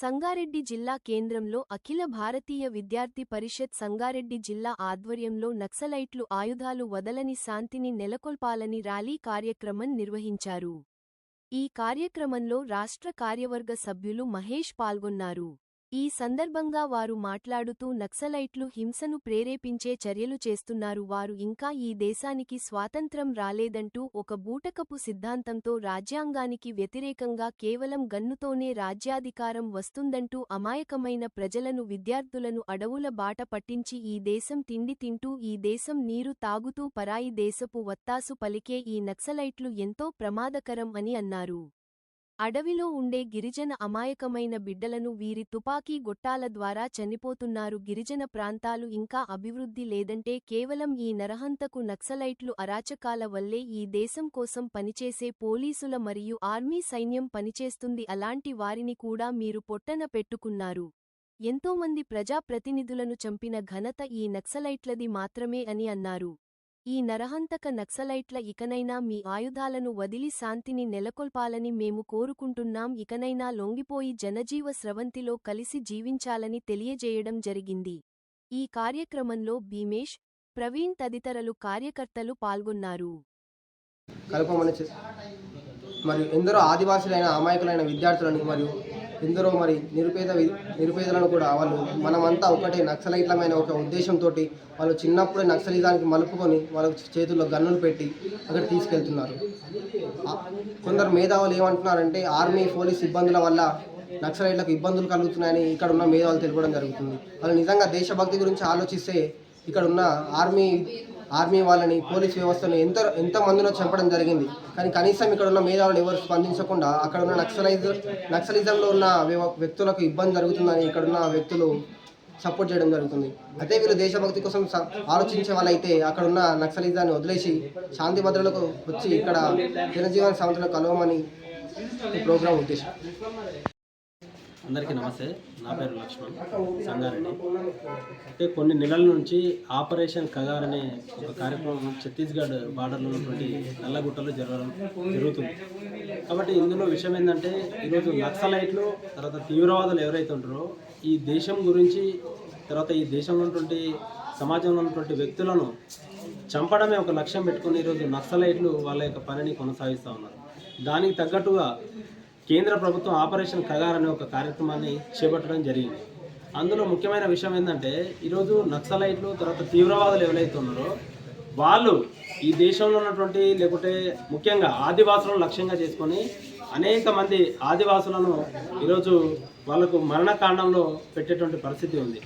సంగారెడ్డి జిల్లా కేంద్రంలో అఖిల భారతీయ విద్యార్థి పరిషత్ సంగారెడ్డి జిల్లా ఆధ్వర్యంలో నక్సలైట్లు ఆయుధాలు వదలని శాంతిని నెలకొల్పాలని ర్యాలీ కార్యక్రమం నిర్వహించారు. ఈ కార్యక్రమంలో రాష్ట్ర కార్యవర్గ సభ్యులు మహేష్ పాల్గొన్నారు. ఈ సందర్భంగా వారు మాట్లాడుతూ నక్సలైట్లు హింసను ప్రేరేపించే చర్యలు చేస్తున్నారు. వారు ఇంకా ఈ దేశానికి స్వాతంత్రం రాలేదంటూ ఒక బూటకపు సిద్ధాంతంతో రాజ్యాంగానికి వ్యతిరేకంగా కేవలం గన్నుతోనే రాజ్యాధికారం వస్తుందంటూ అమాయకమైన ప్రజలను విద్యార్థులను అడవుల బాట పట్టించి ఈ దేశం తిండి తింటూ ఈ దేశం నీరు తాగుతూ పరాయి దేశపు వత్తాసు పలికే ఈ నక్సలైట్లు ఎంతో ప్రమాదకరం అని అన్నారు. అడవిలో ఉండే గిరిజన అమాయకమైన బిడ్డలను వీరి తుపాకీ గొట్టాల ద్వారా చనిపోతున్నారు. గిరిజన ప్రాంతాలు ఇంకా అభివృద్ధి లేదంటే కేవలం ఈ నరహంతకు నక్సలైట్లు అరాచకాల వల్లే ఈ దేశం కోసం పనిచేసే పోలీసుల మరియు ఆర్మీ సైన్యం పనిచేస్తుంది. అలాంటి వారిని కూడా మీరు పొట్టన పెట్టుకున్నారు. ఎంతోమంది ప్రజాప్రతినిధులను చంపిన ఘనత ఈ నక్సలైట్లది మాత్రమే అని అన్నారు. ఈ నరహంతక నక్సలైట్ల ఇకనైనా మీ ఆయుధాలను వదిలి శాంతిని నెలకొల్పాలని మేము కోరుకుంటున్నాం. ఇకనైనా లొంగిపోయి జనజీవ స్రవంతిలో కలిసి జీవించాలని తెలియజేయడం జరిగింది. ఈ కార్యక్రమంలో భీమేష్ ప్రవీణ్ తదితరులు కార్యకర్తలు పాల్గొన్నారు. కలపమని మరియు ఎందరో ఆదివాసులైన అమాయకులైన విద్యార్థులను మరియు ఎందరో మరి నిరుపేద వి- నిరుపేదలను కూడా వాళ్ళు మనమంతా ఒకటే నక్సలైట్లమైన ఒక ఉద్దేశంతో వాళ్ళు చిన్నప్పుడే నక్సలిజానికి మలుపుకొని వాళ్ళ చేతుల్లో గన్నులు పెట్టి అక్కడ తీసుకెళ్తున్నారు. కొందరు మేధావులు ఏమంటున్నారంటే ఆర్మీ పోలీస్ ఇబ్బందుల వల్ల నక్సలైట్లకు ఇబ్బందులు కలుగుతున్నాయని ఇక్కడ ఉన్న మేధావులు తెలపడం జరుగుతుంది. వాళ్ళు నిజంగా దేశభక్తి గురించి ఆలోచిస్తే ఇక్కడ ఉన్న ఆర్మీ ఆర్మీ వాళ్ళని పోలీస్ వ్యవస్థను ఎంత ఎంతమందినో చంపడం జరిగింది. కానీ కనీసం ఇక్కడ ఉన్న మేధావులు ఎవరు స్పందించకుండా అక్కడ ఉన్న నక్సలైజ్ నక్సలిజంలో ఉన్న వ్యవ- వ్యక్తులకు ఇబ్బంది జరుగుతుందని ఇక్కడ ఉన్న వ్యక్తులు సపోర్ట్ చేయడం జరుగుతుంది. అదే వీళ్ళు దేశభక్తి కోసం స- ఆలోచించే వాళ్ళైతే అక్కడ ఉన్న నక్సలిజాన్ని వదిలేసి శాంతి భద్రలకు వచ్చి ఇక్కడ జనజీవన సంస్థలో కలవమని ఈ ప్రోగ్రాం ఉద్దేశం. అందరికీ నమస్తే. నా పేరు లక్ష్మణ్. సంగారెడ్డి. అయితే కొన్ని నెలల నుంచి ఆపరేషన్ కగార్ అనే ఒక కార్యక్రమం ఛత్తీస్గఢ్ బార్డర్లో ఉన్నటువంటి నల్లగుట్టలో జరగడం జరుగుతుంది. కాబట్టి ఇందులో విషయం ఏంటంటే ఈరోజు నక్సలైట్లు తర్వాత తీవ్రవాదులు ఎవరైతే ఉంటారో ఈ దేశం గురించి తర్వాత ఈ దేశంలో ఉన్నటువంటి సమాజంలో ఉన్నటువంటి వ్యక్తులను చంపడమే ఒక లక్ష్యం పెట్టుకుని ఈరోజు నక్సలైట్లు వాళ్ళ యొక్క పనిని కొనసాగిస్తూ ఉన్నారు. దానికి తగ్గట్టుగా కేంద్ర ప్రభుత్వం ఆపరేషన్ కగార్ అనే ఒక కార్యక్రమాన్ని చేపట్టడం జరిగింది. అందులో ముఖ్యమైన విషయం ఏంటంటే ఈరోజు నక్సలైట్లు తర్వాత తీవ్రవాదులు ఎవరైతే ఉన్నారో వాళ్ళు ఈ దేశంలో ఉన్నటువంటి లేకుంటే ముఖ్యంగా ఆదివాసులను లక్ష్యంగా చేసుకొని అనేక మంది ఆదివాసులను ఈరోజు వాళ్ళకు మరణకాండంలో పెట్టేటువంటి పరిస్థితి ఉంది.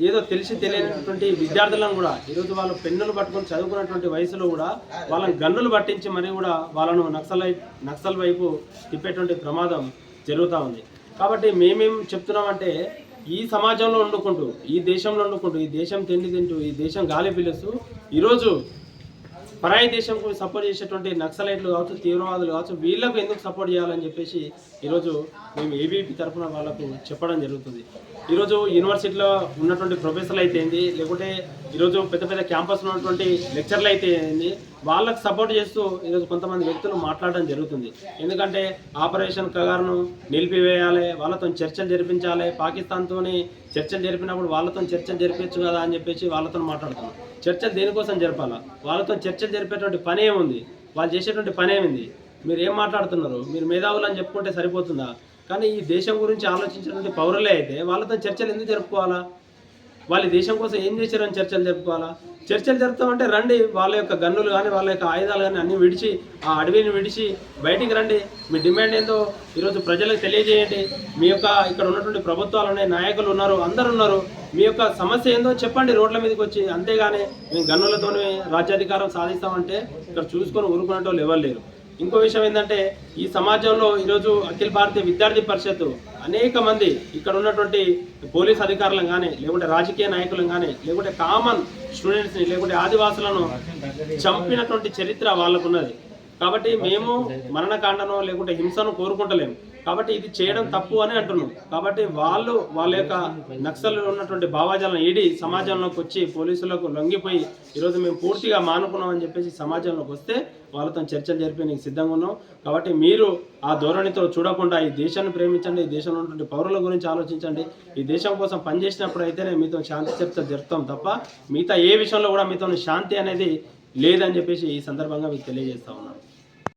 ఏదో తెలిసి తెలియనటువంటి విద్యార్థులను కూడా ఈరోజు వాళ్ళు పెన్నులు పట్టుకొని చదువుకున్నటువంటి వయసులో కూడా వాళ్ళని గన్నులు పట్టించి మరి కూడా వాళ్ళను నక్సలై నక్సల్ వైపు తిప్పేటువంటి ప్రమాదం జరుగుతూ ఉంది. కాబట్టి మేమేం చెప్తున్నామంటే ఈ సమాజంలో వండుకుంటూ ఈ దేశంలో వండుకుంటూ ఈ దేశం తిండి తింటూ ఈ దేశం గాలి పిలుస్తూ ఈరోజు పరాయి దేశంకు సపోర్ట్ చేసేటువంటి నక్సలైట్లు కావచ్చు తీవ్రవాదులు కావచ్చు వీళ్ళకు ఎందుకు సపోర్ట్ చేయాలని చెప్పేసి ఈరోజు మేము ఏబీపీ తరఫున వాళ్ళకు చెప్పడం జరుగుతుంది. ఈరోజు యూనివర్సిటీలో ఉన్నటువంటి ప్రొఫెసర్లు అయితే ఏంది లేకుంటే ఈరోజు పెద్ద పెద్ద క్యాంపస్లో ఉన్నటువంటి లెక్చర్లు అయితే ఏంది వాళ్ళకు సపోర్ట్ చేస్తూ ఈరోజు కొంతమంది వ్యక్తులు మాట్లాడడం జరుగుతుంది. ఎందుకంటే ఆపరేషన్ కగారును నిలిపివేయాలి వాళ్ళతో చర్చలు జరిపించాలి పాకిస్తాన్తోని చర్చలు జరిపినప్పుడు వాళ్ళతో చర్చలు జరిపించు కదా అని చెప్పేసి వాళ్ళతో మాట్లాడుతున్నాం. చర్చలు దేనికోసం జరపాలా? వాళ్ళతో చర్చలు జరిపేటువంటి పని ఏముంది? వాళ్ళు చేసేటువంటి పని ఏమింది? మీరు ఏం మాట్లాడుతున్నారు? మీరు మేధావులు అని చెప్పుకుంటే సరిపోతుందా? కానీ ఈ దేశం గురించి ఆలోచించినటువంటి పౌరులే అయితే వాళ్ళతో చర్చలు ఎందుకు జరుపుకోవాలా? వాళ్ళ దేశం కోసం ఏం చేశారని చర్చలు జరుపుకోవాలా? చర్చలు జరుపుతామంటే రండి వాళ్ళ యొక్క గన్నులు కానీ వాళ్ళ యొక్క ఆయుధాలు కానీ అన్నీ విడిచి ఆ అడవిని విడిచి బయటికి రండి. మీ డిమాండ్ ఏందో ఈరోజు ప్రజలకు తెలియజేయండి. మీ యొక్క ఇక్కడ ఉన్నటువంటి ప్రభుత్వాలు ఉన్నాయి నాయకులు ఉన్నారు అందరు ఉన్నారు. మీ యొక్క సమస్య ఏందో చెప్పండి రోడ్ల మీదకి వచ్చి. అంతేగాని మేము గన్నులతోనే రాజ్యాధికారం సాధిస్తామంటే ఇక్కడ చూసుకొని ఊరుకునేటోళ్ళు ఎవరు లేరు. ఇంకో విషయం ఏంటంటే ఈ సమాజంలో ఈరోజు అఖిల భారతీయ విద్యార్థి పరిషత్ అనేక మంది ఇక్కడ ఉన్నటువంటి పోలీస్ అధికారులను కానీ లేకుంటే రాజకీయ నాయకులను కానీ లేకుంటే కామన్ స్టూడెంట్స్ని లేకుంటే ఆదివాసులను చంపినటువంటి చరిత్ర వాళ్ళకున్నది. కాబట్టి మేము మరణకాండనో లేకుంటే హింసను కోరుకుంటలేము. కాబట్టి ఇది చేయడం తప్పు అని అంటున్నాం. కాబట్టి వాళ్ళు వాళ్ళ యొక్క నక్సల్ ఉన్నటువంటి భావాజాలను ఈడి సమాజంలోకి వచ్చి పోలీసులకు లొంగిపోయి ఈరోజు మేము పూర్తిగా మానుకున్నాం అని చెప్పేసి సమాజంలోకి వస్తే వాళ్ళతో చర్చలు జరిపి నీకు సిద్ధంగా ఉన్నాం. కాబట్టి మీరు ఆ ధోరణితో చూడకుండా ఈ దేశాన్ని ప్రేమించండి ఈ దేశంలో ఉన్నటువంటి పౌరుల గురించి ఆలోచించండి. ఈ దేశం కోసం పనిచేసినప్పుడు అయితేనే మీతో శాంతి చర్చ జరుపుతాం తప్ప మిగతా ఏ విషయంలో కూడా మీతో శాంతి అనేది లేదని చెప్పేసి ఈ సందర్భంగా మీకు తెలియజేస్తా ఉన్నాను.